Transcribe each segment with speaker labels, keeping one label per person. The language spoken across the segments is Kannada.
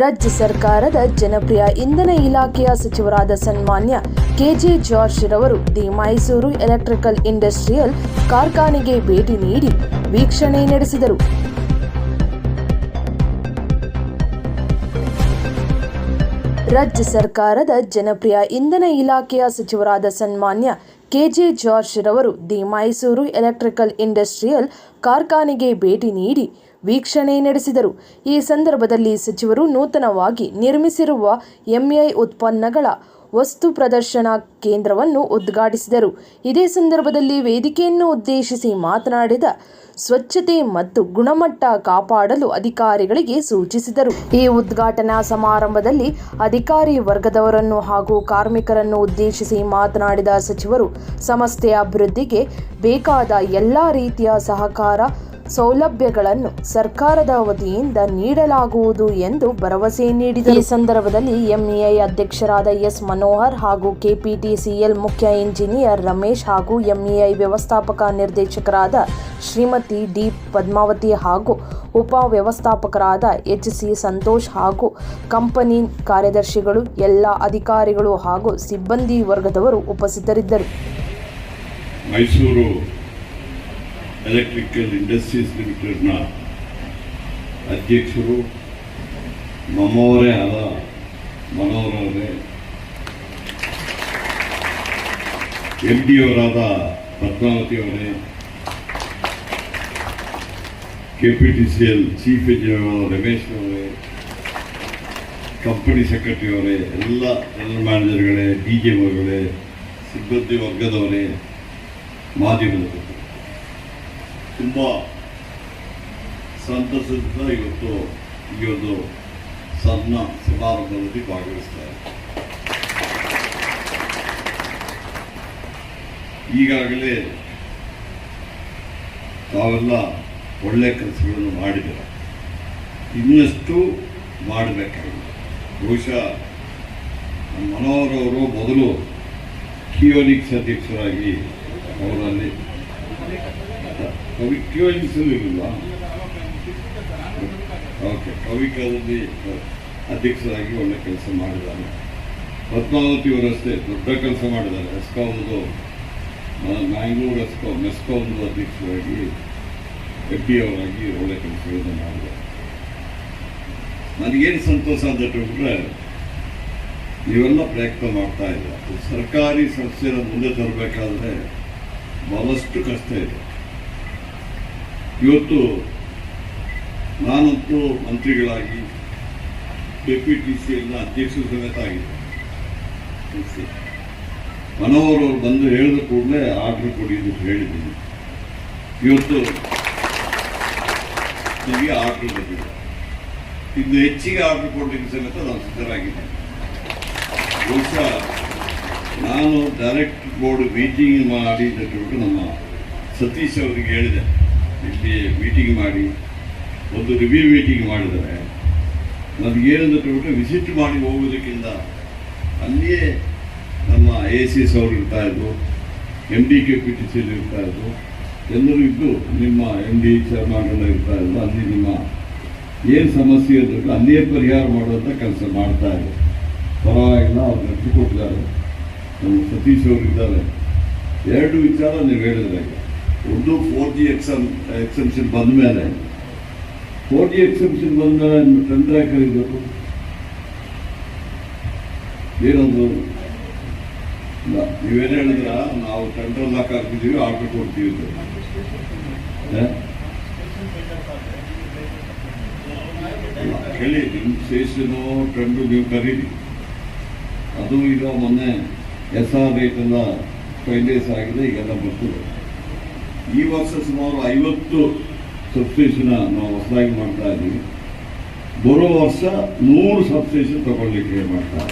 Speaker 1: ರಾಜ್ಯ ಸರ್ಕಾರದ ಜನಪ್ರಿಯ ಇಂಧನ ಇಲಾಖೆಯ ಸಚಿವರಾದ ಸನ್ಮಾನ್ಯ ಕೆಜೆ ಜಾರ್ಜ್ ರವರು ದಿ ಮೈಸೂರು ಎಲೆಕ್ಟ್ರಿಕಲ್ ಇಂಡಸ್ಟ್ರಿಯಲ್ ಕಾರ್ಖಾನೆಗೆ ಭೇಟಿ ನೀಡಿ ವೀಕ್ಷಣೆ ನಡೆಸಿದರು. ರಾಜ್ಯ ಸರ್ಕಾರದ ಜನಪ್ರಿಯ ಇಂಧನ ಇಲಾಖೆಯ ಸಚಿವರಾದ ಸನ್ಮಾನ್ಯ ಕೆಜೆ ಜಾರ್ಜ್ ರವರು ದಿ ಮೈಸೂರು ಎಲೆಕ್ಟ್ರಿಕಲ್ ಇಂಡಸ್ಟ್ರಿಯಲ್ ಕಾರ್ಖಾನೆಗೆ ಭೇಟಿ ನೀಡಿ ವೀಕ್ಷಣೆ ನಡೆಸಿದರು. ಈ ಸಂದರ್ಭದಲ್ಲಿ ಸಚಿವರು ನೂತನವಾಗಿ ನಿರ್ಮಿಸಿರುವ ಎಂಐ ಉತ್ಪನ್ನಗಳ ವಸ್ತು ಪ್ರದರ್ಶನ ಕೇಂದ್ರವನ್ನು ಉದ್ಘಾಟಿಸಿದರು. ಇದೇ ಸಂದರ್ಭದಲ್ಲಿ ವೇದಿಕೆಯನ್ನು ಉದ್ದೇಶಿಸಿ ಮಾತನಾಡಿದ ಸ್ವಚ್ಛತೆ ಮತ್ತು ಗುಣಮಟ್ಟ ಕಾಪಾಡಲು ಅಧಿಕಾರಿಗಳಿಗೆ ಸೂಚಿಸಿದರು. ಈ ಉದ್ಘಾಟನಾ ಸಮಾರಂಭದಲ್ಲಿ ಅಧಿಕಾರಿ ವರ್ಗದವರನ್ನು ಹಾಗೂ ಕಾರ್ಮಿಕರನ್ನು ಉದ್ದೇಶಿಸಿ ಮಾತನಾಡಿದ ಸಚಿವರು ಸಂಸ್ಥೆಯ ಅಭಿವೃದ್ಧಿಗೆ ಬೇಕಾದ ಎಲ್ಲ ರೀತಿಯ ಸಹಕಾರ ಸೌಲಭ್ಯಗಳನ್ನು ಸರ್ಕಾರದ ವತಿಯಿಂದ ನೀಡಲಾಗುವುದು ಎಂದು ಭರವಸೆ ನೀಡಿದರು. ಈ ಸಂದರ್ಭದಲ್ಲಿ ಎಂಇಐ ಅಧ್ಯಕ್ಷರಾದ ಎಸ್ ಮನೋಹರ್ ಹಾಗೂ ಕೆಪಿಟಿಸಿಎಲ್ ಮುಖ್ಯ ಇಂಜಿನಿಯರ್ ರಮೇಶ್ ಹಾಗೂ ಎಂಇಐ ವ್ಯವಸ್ಥಾಪಕ ನಿರ್ದೇಶಕರಾದ ಶ್ರೀಮತಿ ಡಿ ಪದ್ಮಾವತಿ ಹಾಗೂ ಉಪ ವ್ಯವಸ್ಥಾಪಕರಾದ ಎಚ್ ಸಿ ಸಂತೋಷ್ ಹಾಗೂ ಕಂಪನಿ ಕಾರ್ಯದರ್ಶಿಗಳು ಎಲ್ಲ ಅಧಿಕಾರಿಗಳು ಹಾಗೂ ಸಿಬ್ಬಂದಿ ವರ್ಗದವರು ಉಪಸ್ಥಿತರಿದ್ದರು.
Speaker 2: ಮೈಸೂರು ಎಲೆಕ್ಟ್ರಿಕಲ್ ಇಂಡಸ್ಟ್ರೀಸ್ ಲಿಮಿಟೆಡ್ನ ಅಧ್ಯಕ್ಷರು ನಮ್ಮವರೇ ಆದ ಮನೋಹರವರೇ ಎಂ ಡಿ ಅವರಾದ ಪದ್ಮಾವತಿ ಅವರೇ K P T C L chief engineer Ramesh ಅವರೇ ಕಂಪನಿ ಸೆಕ್ರೆಟರಿ ಅವರೇ ಎಲ್ಲ ಜನರಲ್ ಮ್ಯಾನೇಜರ್ಗಳೇ ಡಿ ಜೆ ಅವರುಗಳೇ ಸಿಬ್ಬಂದಿ ವರ್ಗದವರೇ ಮಾಧ್ಯಮದವರು ತುಂಬ ಸಂತಸದಿಂದ ಇವತ್ತು ಈ ಒಂದು ಸಣ್ಣ ಸಮಾರಂಭದಲ್ಲಿ ಭಾಗವಹಿಸ್ತಾರೆ. ಈಗಾಗಲೇ ತಾವೆಲ್ಲ ಒಳ್ಳೆಯ ಕೆಲಸಗಳನ್ನು ಮಾಡಿದ್ದೀರ? ಇನ್ನಷ್ಟು ಮಾಡಬೇಕಾಗಿದೆ. ಬಹುಶಃ ನಮ್ಮ ಮನೋಹರ್ ಅವರು ಮೊದಲು ಕಿಯೋನಿಕ್ಸ್ ಅಧ್ಯಕ್ಷರಾಗಿ ಅವರಲ್ಲಿ ಕವಿ ಇರಲಿಲ್ಲ ಓಕೆ ಕವಿಕದಲ್ಲಿ ಅಧ್ಯಕ್ಷರಾಗಿ ಒಳ್ಳೆ ಕೆಲಸ ಮಾಡಿದ್ದಾರೆ ಪದ್ಮಾವತಿ ವ್ಯವಸ್ಥೆ ದೊಡ್ಡ ಕೆಲಸ ಮಾಡಿದ್ದಾರೆ ಎಸ್ಕಾಮ್ದು ಮ್ಯಾಂಗ್ಳೂರು ಎಸ್ಕಾಮ್ ಮೆಸ್ಕಾಮ್ದು ಅಧ್ಯಕ್ಷರಾಗಿ ಎಫ್ ಡಿ ಅವರಾಗಿ ಒಳ್ಳೆ ಕೆಲಸಗಳನ್ನು ಮಾಡಿದ್ದಾರೆ ನನಗೇನು ಸಂತೋಷ ಅಂತ ಬಿಟ್ರೆ ನೀವೆಲ್ಲ ಪ್ರಯತ್ನ ಮಾಡ್ತಾ ಇಲ್ಲ ಸರ್ಕಾರಿ ಸಂಸ್ಥೆಯನ್ನು ಮುಂದೆ ತರಬೇಕಾದ್ರೆ ಬಹಳಷ್ಟು ಕಷ್ಟ ಇದೆ ಇವತ್ತು ನಾನಂತೂ ಮಂತ್ರಿಗಳಾಗಿ K P T C L ಅಧ್ಯಕ್ಷರು ಸಮೇತ ಆಗಿದೆ ಮನೋಹರ್ ಅವರು ಬಂದು ಹೇಳಿದ ಕೂಡಲೇ ಆರ್ಡರ್ ಕೊಡಿ ಅಂತ ಹೇಳಿದ್ದೀನಿ. ಇವತ್ತು ನಮಗೆ ಆರ್ಡರ್ ಬಂದಿದೆ. ಇನ್ನು ಹೆಚ್ಚಿಗೆ ಆರ್ಡರ್ ಕೊಡಲಿಕ್ಕೆ ಸಮೇತ ನಾನು ಸಿದ್ಧರಾಗಿದ್ದೇನೆ ಬಹುಶಃ ನಾನು ಡೈರೆಕ್ಟ್ ಬೋರ್ಡ್ ಮೀಟಿಂಗ್ ಮಾಡಿ ಅಂತ ಹೇಳ್ಬಿಟ್ಟು ನಮ್ಮ ಸತೀಶ್ ಅವರಿಗೆ ಹೇಳಿದೆ. ಇಲ್ಲಿ ಮೀಟಿಂಗ್ ಮಾಡಿ, ಒಂದು ರಿವ್ಯೂ ಮೀಟಿಂಗ್ ಮಾಡಿದರೆ ನನಗೇನಂತ ಹೇಳ್ಬಿಟ್ಟು ವಿಸಿಟ್ ಮಾಡಿ ಹೋಗೋದಕ್ಕಿಂತ ಅಲ್ಲಿಯೇ ನಮ್ಮ ಎ ಸಿ ಎಸ್ ಅವರು ಇರ್ತಾ ಇದ್ರು M D K P T ಸಿಯಲ್ಲಿ ಇರ್ತಾ ಇದ್ರು, ಎಲ್ಲರೂ ಇದ್ದು ನಿಮ್ಮ ಎಂ ಡಿ ಚೇರ್ಮನ್ಗಳು ಇರ್ತಾ ಇದ್ರು, ಅಲ್ಲಿ ನಿಮ್ಮ ಏನು ಸಮಸ್ಯೆ ಇದ್ದರೂ ಅಲ್ಲಿಯೇ ಪರಿಹಾರ ಮಾಡುವಂಥ ಕೆಲಸ ಮಾಡ್ತಾ ಇದೆ ಪರವಾಗಿಲ್ಲ, ಅವ್ರು ನಡೆಸಿಕೊಟ್ಟಿದ್ದಾರೆ ನಮ್ಮ ಸತೀಶ್ ಅವರು ಇದ್ದಾರೆ. ಎರಡು ವಿಚಾರ ನೀವು ಹೇಳಿದ್ರೆ ಒಂದು ಫೋರ್ ಜಿ ಎಕ್ಸಮ್ ಎಕ್ಸೆಂಪ್ಷನ್ ಬಂದ ಮೇಲೆ ಫೋರ್ ಜಿ ಎಕ್ಸೆಂಪ್ಷನ್ ಬಂದ ಮೇಲೆ ಟೆಂಡರ್ ಯಾಕೆ ಕರೀಬೇಕು ಏನೊಂದು ನೀವೇನು ಹೇಳಿದ್ರ? ನಾವು ಟೆಂಡರ್ ಲಾಕ್ ಹಾಕಿದ್ದೀವಿ ಆರ್ಡರ್ ಕೊಡ್ತೀವಿ ಹೇಳಿ ನಿಮ್ಮ ಸ್ಟೇಷನು ಟ್ರೆಂಡು ನೀವು ಕರೀರಿ. ಅದು ಈಗ ಮೊನ್ನೆ ಎಸ್ ಆರ್ ರೇಟ್ ಎಲ್ಲ ಡೇಸ್ ಆಗಿದೆ, ಈಗೆಲ್ಲ ಬರ್ತದೆ. ಈ ವರ್ಷ ಸುಮಾರು ಐವತ್ತು ಸಬ್ಸ್ಟೇಷನ್ ನಾವು ಹೊಸದಾಗಿ ಮಾಡ್ತಾ ಇದ್ದೀವಿ. ಬರೋ ವರ್ಷ ನೂರು ಸಬ್ಸ್ಟೇಷನ್ ತಗೊಳ್ಳಿಕ್ಕೆ ಮಾಡ್ತಾ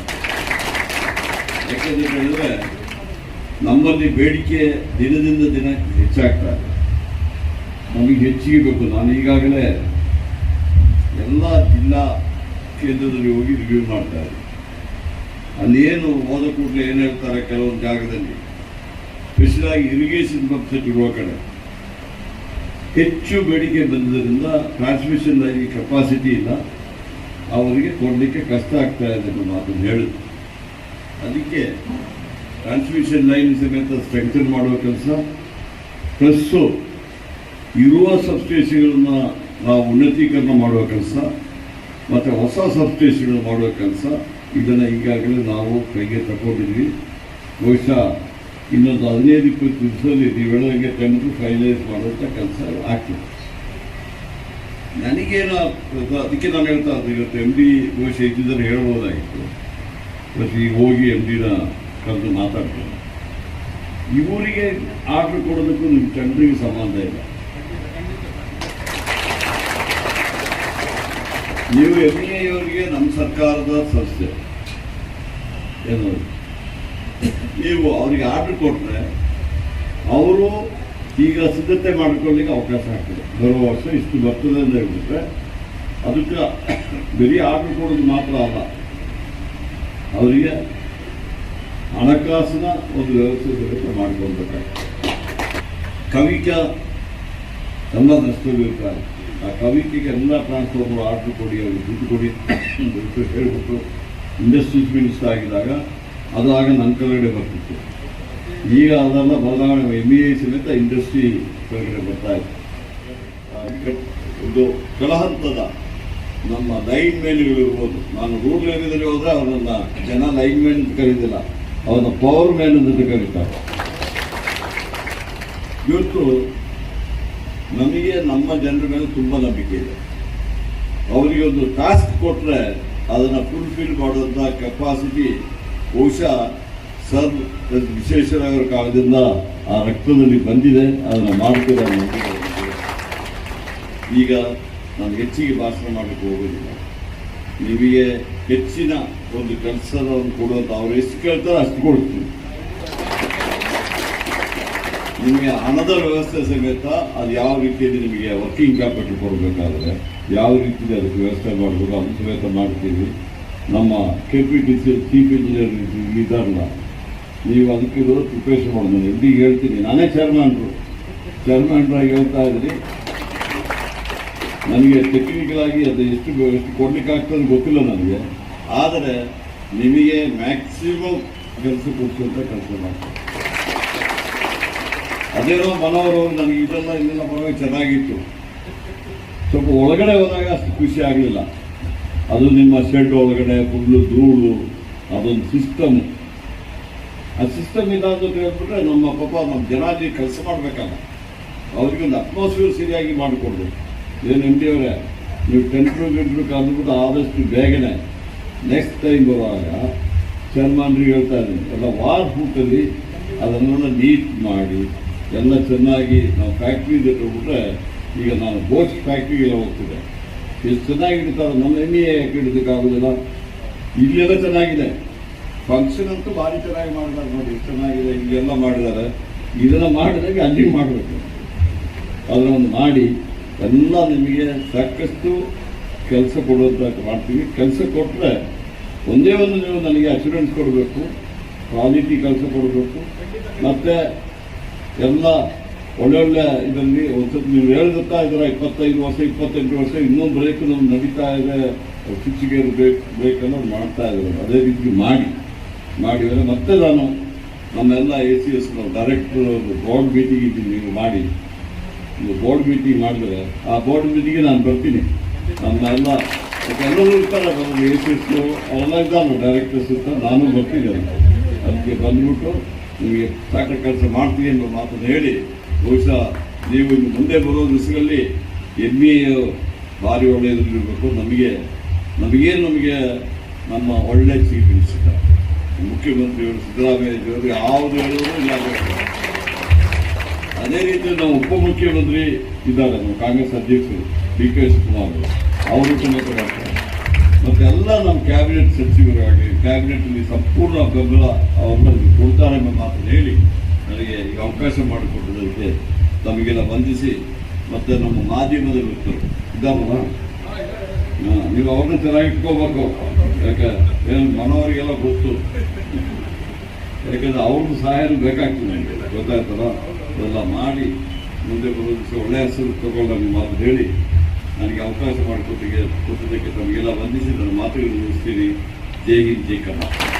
Speaker 2: ಯಾಕಂದ್ರೆ ಯಾಕಂತ ಹೇಳಿದ್ರೆ ನಮ್ಮಲ್ಲಿ ಬೇಡಿಕೆ ದಿನದಿಂದ ದಿನ ಹೆಚ್ಚಾಗ್ತಾ ಇದೆ. ನಮಗೆ ಹೆಚ್ಚಿಗೆ ಬೇಕು. ನಾನು ಈಗಾಗಲೇ ಎಲ್ಲ ಜಿಲ್ಲಾ ಕೇಂದ್ರದಲ್ಲಿ ಹೋಗಿ ರಿವ್ಯೂ ಮಾಡ್ತಾ ಇದ್ದೀನಿ. ಅಲ್ಲಿ ಏನು ಹೋದ ಕೂಡಲೇ ಏನು ಹೇಳ್ತಾರೆ ಕೆಲವೊಂದು ಜಾಗದಲ್ಲಿ? ಸ್ಪೆಷಲ್ ಆಗಿ ಇರಿಗೇಷನ್ ಪಂಪ್ ಇರುವ ಕಡೆ ಹೆಚ್ಚು ಬೇಡಿಕೆ ಬಂದಿದ್ದರಿಂದ ಟ್ರಾನ್ಸ್ಮಿಷನ್ ಲೈನ್ ಕೆಪಾಸಿಟಿ ಇಲ್ಲ. ಅವರಿಗೆ ಕೊಡಲಿಕ್ಕೆ ಕಷ್ಟ ಆಗ್ತಾ ಇದೆ ಅನ್ನೋ ಮಾತನ್ನು ಹೇಳಿದ್ರು ಅದಕ್ಕೆ ಟ್ರಾನ್ಸ್ಮಿಷನ್ ಲೈನ್ ಸಮೇತ ಸ್ಟ್ರೆಂಥನ್ ಮಾಡುವ ಕೆಲಸ. ಪ್ಲಸ್ಸು ಇರುವ ಸಬ್ಸ್ಟೇಷನ್ಗಳನ್ನ ನಾವು ಉನ್ನತೀಕರಣ ಮಾಡುವ ಕೆಲಸ. ಮತ್ತು ಹೊಸ ಸಬ್ಸ್ಟೇಷನ್ಗಳು ಮಾಡುವ ಕೆಲಸ. ಇದನ್ನು ಈಗಾಗಲೇ ನಾವು ಕೈಗೆ ತಗೊಂಡಿದ್ವಿ. ಬಹುಶಃ ಇನ್ನೊಂದು ಹದಿನೈದು ಇಪ್ಪತ್ತು ದಿವಸದಲ್ಲಿ ವೇಳೆಗೆ ತಂದು ಫೈನಲೈಸ್ ಮಾಡುವಂಥ ಕೆಲಸ ಆಗ್ತದೆ ನನಗೇನು ಅದಕ್ಕೆ ನಾನು ಹೇಳ್ತಾ ಇದ್ದೆ ಇವತ್ತು ಎಂ ಡಿ ಬಹುಶಃ ಇದ್ದಿದ್ದರೆ ಹೇಳ್ಬೋದಾಗಿತ್ತು. ಪ್ರತಿ ಈಗ ಹೋಗಿ ಎಂ ಡಿನ ಕರೆದು ಮಾತಾಡ್ತಾರೆ ಇವರಿಗೆ ಆರ್ಡರ್ ಕೊಡೋದಕ್ಕೂ ನಿಮ್ಮ ಟೆಂಡರಿಗೆ ಸಂಬಂಧ ಇಲ್ಲ. ನೀವು ಎಂ ಬಿ ಅವರಿಗೆ ನಮ್ಮ ಸರ್ಕಾರದ ಸಂಸ್ಥೆ ಏನು? ನೀವು ಅವರಿಗೆ ಆರ್ಡರ್ ಕೊಟ್ಟರೆ ಅವರು ಈಗ ಸಿದ್ಧತೆ ಮಾಡಿಕೊಳ್ಳಿಕ್ಕೆ ಅವಕಾಶ ಆಗ್ತದೆ. ಬರುವ ವರ್ಷ ಇಷ್ಟು ಬರ್ತದೆ ಅಂತ ಹೇಳ್ಬಿಟ್ರೆ ಅದಕ್ಕೆ ಬರೀ ಆರ್ಡರ್ ಕೊಡೋದು ಮಾತ್ರ ಅಲ್ಲ. ಅವರಿಗೆ ಹಣಕಾಸಿನ ಒಂದು ವ್ಯವಸ್ಥೆ ಸಮೇತ ಮಾಡಿಕೊಳ್ಬೇಕಾಗ್ತದೆ. ಕವಿಕ ಎಲ್ಲ ನಷ್ಟವಿರ್ತಾರೆ ಆ ಕವಿಕೆಗೆ ಎಲ್ಲ ಟ್ರಾನ್ಸ್ಫಾರ್ಮರ್ ಆರ್ಡರ್ ಕೊಡಿ, ಅವ್ರಿಗೆ ದುಡ್ಡು ಕೊಡಿ ಹೇಳ್ಬಿಟ್ಟು ಇಂಡಸ್ಟ್ರೀಸ್ ಮಿನಿಸ್ಟರ್ ಆಗಿದಾಗ ಅದು ಆಗ ನನ್ನ ಕೆಳಗಡೆ ಬರ್ತಿತ್ತು. ಈಗ ಅದೆಲ್ಲ ಬದಲಾವಣೆ ಎಂ ಇ ಸಮೇತ ಇಂಡಸ್ಟ್ರಿ ಕೆಳಗಡೆ ಬರ್ತಾ ಇತ್ತು ಇದು ಕೆಳಹಂತದ ನಮ್ಮ ಲೈನ್ ಮ್ಯಾನ್ಗಳು ಇರ್ಬೋದು. ನಾನು ರೂಲ್ ಏನಿದ್ರೆ ಹೋದ್ರೆ ಅವನನ್ನು ಜನ ಲೈನ್ ಮ್ಯಾನ್ ಅಂತ ಕರೀದಿಲ್ಲ. ಅವನ ಪವರ್ ಮ್ಯಾನ್ ಅಂತ ಕರೀತಾರೆ. ಇವತ್ತು ನಮಗೆ ನಮ್ಮ ಜನರ ಮೇಲೆ ತುಂಬ ನಂಬಿಕೆ ಇದೆ. ಅವರಿಗೆ ಒಂದು ಟಾಸ್ಕ್ ಕೊಟ್ಟರೆ ಅದನ್ನು ಫುಲ್ಫಿಲ್ ಮಾಡುವಂಥ ಕೆಪಾಸಿಟಿ ಬಹುಶಃ ಸರ್ ವಿಶ್ವೇಶ್ವರಯ್ಯ ಅವರ ಕಾಲದಿಂದ ಆ ರಕ್ತದಲ್ಲಿ ಬಂದಿದೆ ಅದನ್ನು ಮಾಡ್ತೀರ. ಈಗ ನಾನು ಹೆಚ್ಚಿಗೆ ಭಾಷಣ ಮಾಡಲಿಕ್ಕೆ ಹೋಗೋದಿಲ್ಲ. ನಿಮಗೆ ಹೆಚ್ಚಿನ ಒಂದು ಕೆಲಸವನ್ನು ಕೊಡುವಂಥ ಅವ್ರು ಎಷ್ಟು ಕೇಳ್ತಾರೆ ಅಷ್ಟು ಕೊಡ್ತೀನಿ. ನಿಮಗೆ ಹಣದ ವ್ಯವಸ್ಥೆ ಸಮೇತ ಅದು ಯಾವ ರೀತಿಯಲ್ಲಿ ನಿಮಗೆ ವರ್ಕಿಂಗ್ ಕ್ಯಾಪಿಟಲ್ ಕೊಡಬೇಕಾದ್ರೆ, ಯಾವ ರೀತಿಯಲ್ಲಿ ಅದಕ್ಕೆ ವ್ಯವಸ್ಥೆ ಮಾಡಬೇಕು ಅದು ಸಮೇತ ಮಾಡ್ತೀವಿ ನಮ್ಮ K P T C chief engineer ಇದ್ದಾರಲ್ಲ, ನೀವು ಅದಕ್ಕೆ ಇರೋ ಮಾಡೋದು. ನಾನು ಎಲ್ಲಿ ಹೇಳ್ತೀನಿ? ನಾನೇ ಚೇರ್ಮನ್ರು ಚೇರ್ಮನ್ರಾಗಿ ಹೇಳ್ತಾ ಇದ್ದೀನಿ. ನನಗೆ ಟೆಕ್ನಿಕಲ್ ಆಗಿ ಅದು ಎಷ್ಟು ಎಷ್ಟು ಕೊಡ್ಲಿಕ್ಕೆ ಆಗ್ತದೆ ಗೊತ್ತಿಲ್ಲ ನನಗೆ. ಆದರೆ ನಿಮಗೆ ಮ್ಯಾಕ್ಸಿಮಮ್ ಕೆಲಸ ಕೊಡಿಸುವಂಥ ಕೆಲಸ ಮಾಡ್ತೀನಿ. ಅದೇನೋ ಮನೋರು, ನನಗೆ ಇದೆಲ್ಲ ಇದೆಲ್ಲ ಪರವಾಗಿ ಚೆನ್ನಾಗಿತ್ತು. ಸ್ವಲ್ಪ ಒಳಗಡೆ ಹೋದಾಗ ಅಷ್ಟು ಖುಷಿ ಆಗಲಿಲ್ಲ. ಅದು ನಿಮ್ಮ ಶೆಡ್ ಒಳಗಡೆ ಫುಲ್ಲು ಧೂಳು, ಅದೊಂದು ಸಿಸ್ಟಮ್ ಆ ಸಿಸ್ಟಮ್ ಇಲ್ಲ ಅಂತ ಹೇಳ್ಬಿಟ್ರೆ ನಮ್ಮ ಪಾಪ ನಮ್ಮ ಜನ ಅಲ್ಲಿ ಕೆಲಸ ಮಾಡಬೇಕಲ್ಲ. ಅವ್ರಿಗೊಂದು ಅಟ್ಮಾಸ್ಫಿಯರ್ ಸರಿಯಾಗಿ ಮಾಡಿಕೊಡ್ಬೇಕು ಏನು ಎಂ ಅವರೇ, ನೀವು ಟೆಂಟ್ರು ಗಿಂಟ್ರು ಕರೆದ್ಬಿಟ್ಟು ಆದಷ್ಟು ಬೇಗನೆ ನೆಕ್ಸ್ಟ್ ಟೈಮ್ ಬರುವಾಗ ಚರ್ಮಾನ್ರಿಗೆ ಹೇಳ್ತಾ ಇದ್ದೀನಿ. ಎಲ್ಲ ವಾರ್ ಫೂಟಲ್ಲಿ ಅದನ್ನೆಲ್ಲ ನೀಟ್ ಮಾಡಿ ಎಲ್ಲ ಚೆನ್ನಾಗಿ ನಾವು ಫ್ಯಾಕ್ಟ್ರಿ ಬಿಟ್ಟರೆ ಈಗ ನಾನು ಬೋಚ್ ಫ್ಯಾಕ್ಟ್ರಿಗೆಲ್ಲ ಹೋಗ್ತಿದ್ದೆ. ಎಷ್ಟು ಚೆನ್ನಾಗಿರ್ತಾರೆ ನಮ್ಮ ಎಣ್ಣೆ ಇಡೋದಕ್ಕಾಗೋದಿಲ್ಲ ಇಲ್ಲೆಲ್ಲ ಚೆನ್ನಾಗಿದೆ. ಫಂಕ್ಷನ್ ಅಂತೂ ಭಾರಿ ಚೆನ್ನಾಗಿ ಮಾಡಿದ್ದಾರೆ ನೋಡಿ. ಎಷ್ಟು ಚೆನ್ನಾಗಿದೆ. ಹಿಂಗೆಲ್ಲ ಮಾಡಿದ್ದಾರೆ. ಇದೆಲ್ಲ ಮಾಡಿದಾಗ ಅಲ್ಲಿ ಮಾಡಬೇಕು. ಅದನ್ನ ಮಾಡಿ, ಎಲ್ಲ ನಿಮಗೆ ಸಾಕಷ್ಟು ಕೆಲಸ ಕೊಡುವಂತ ಮಾಡ್ತೀವಿ. ಕೆಲಸ ಕೊಟ್ಟರೆ ಒಂದೇ ಒಂದು ನೀವು ನನಗೆ ಅಶ್ಯೂರೆನ್ಸ್ ಕೊಡಬೇಕು. ಕ್ವಾಲಿಟಿ ಕೆಲಸ ಕೊಡಬೇಕು. ಮತ್ತು ಎಲ್ಲ ಒಳ್ಳೊಳ್ಳೆ ಇದರಲ್ಲಿ ಒಂದ್ಸತಿ ನೀವು ಹೇಳ್ತಾ ಇದರ ಇಪ್ಪತ್ತೈದು ವರ್ಷ, ಇಪ್ಪತ್ತೆಂಟು ವರ್ಷ ಇನ್ನೊಂದು ಬ್ರೇಕ್ ನಮ್ಗೆ ನಡೀತಾ ಇದೆ ಬ್ರೇಕ್ ಬ್ರೇಕ್ ಅನ್ನೋದು ಮಾಡ್ತಾ ಇದ್ದಾರೆ. ಅದೇ ರೀತಿ ಮಾಡಿ. ಮಾಡಿದರೆ ಮತ್ತೆ ನಾನು ನಮ್ಮೆಲ್ಲ A C S director board meeting ಇದ್ದೀನಿ, ನೀವು ಮಾಡಿ. ಒಂದು ಬೋರ್ಡ್ ಮೀಟಿಂಗ್ ಮಾಡಿದ್ರೆ ಆ ಬೋರ್ಡ್ ಮೀಟಿಂಗ್ಗೆ ನಾನು ಬರ್ತೀನಿ. ನಮ್ಮೆಲ್ಲ ಎಲ್ಲರೂ ಇರ್ತಾರೆ ಎ ಸಿ ಎಸ್ ಅವೆಲ್ಲ ಇದ್ದಾನೆ ಡೈರೆಕ್ಟರ್ಸ್ ಇರ್ತಾರೆ, ನಾನು ಬರ್ತಿದ್ದೇನೆ. ಅದಕ್ಕೆ ಬಂದ್ಬಿಟ್ಟು ನಿಮಗೆ ಸಾಕಷ್ಟು ಕೆಲಸ ಮಾಡ್ತೀವಿ ಎಂಬ ಮಾತನ್ನು ಹೇಳಿ, ಬಹುಶಃ ನೀವು ಇನ್ನು ಮುಂದೆ ಬರೋ ದಿವಸಗಳಲ್ಲಿ ಎಂ ಇ ಭಾರಿ ಒಳ್ಳೆಯದಿರಬೇಕು ನಮಗೆ, ನಮಗೇನು ನಮಗೆ ನಮ್ಮ ಒಳ್ಳೆ ಚೀಫ್ ಮಿನಿಸ್ಟರ್ ಮುಖ್ಯಮಂತ್ರಿಯವರು ಸಿದ್ದರಾಮಯ್ಯಜಿಯವರು ಯಾವುದು ಹೇಳಿದ್ರು ಇಲ್ಲ ಅದೇ ರೀತಿ ನಾವು ಉಪಮುಖ್ಯಮಂತ್ರಿ ಇದ್ದಾರೆ, ನಮ್ಮ ಕಾಂಗ್ರೆಸ್ ಅಧ್ಯಕ್ಷರು, ಡಿ ಕೆ ಶಿವಕುಮಾರ್ ಅವರು. ಅವರು ಸಮೇತ ಮಾಡ್ತಾರೆ ಮತ್ತೆ ಎಲ್ಲ ನಮ್ಮ ಕ್ಯಾಬಿನೆಟ್ ಸಚಿವರಾಗಿ ಕ್ಯಾಬಿನೆಟ್ನಲ್ಲಿ ಸಂಪೂರ್ಣ ಬೆಂಬಲ ಅವ್ರನ್ನ ಕೊಡ್ತಾರೆ ಎಂಬ ಮಾತನ್ನು ಹೇಳಿ ನನಗೆ ಈಗ ಅವಕಾಶ ಮಾಡಿಕೊಟ್ಟದಕ್ಕೆ ತಮಗೆಲ್ಲ ವಂದಿಸಿ ಮತ್ತೆ ನಮ್ಮ ಮಾಧ್ಯಮದ ವ್ಯಕ್ತರು ಇದ್ದಾರಲ್ಲ ನೀವು ಅವ್ರನ್ನ ಚೆನ್ನಾಗಿ ಇಟ್ಕೋಬೇಕು. ಯಾಕೆ, ಏನು ಮನೋರಿಗೆಲ್ಲ ಗೊತ್ತು. ಯಾಕಂದ್ರೆ ಅವ್ರದ್ದು ಸಹಾಯನೂ ಬೇಕಾಗ್ತದೆ ನನಗೆ ಗೊತ್ತಾಯ್ತಲ್ಲ? ಅದೆಲ್ಲ ಮಾಡಿ ಮುಂದೆ ಬರೋ ದಿವಸ ಒಳ್ಳೆಯ ಹೆಸರು ತಗೊಳ್ಳೋಣ ಮಾತು ಹೇಳಿ. ನನಗೆ ಅವಕಾಶ ಮಾಡಿಕೊಟ್ಟಿಗೆ ಕೊಟ್ಟಿದ್ದಕ್ಕೆ ತಮಗೆಲ್ಲ ವಂದಿಸಿ ನನ್ನ ಮಾತುಗಳನ್ನು ಮುಗಿಸ್ತೀನಿ. ಜೈ ಹಿಂದ್ ಜೈ ಕರ್ನಾಟಕ.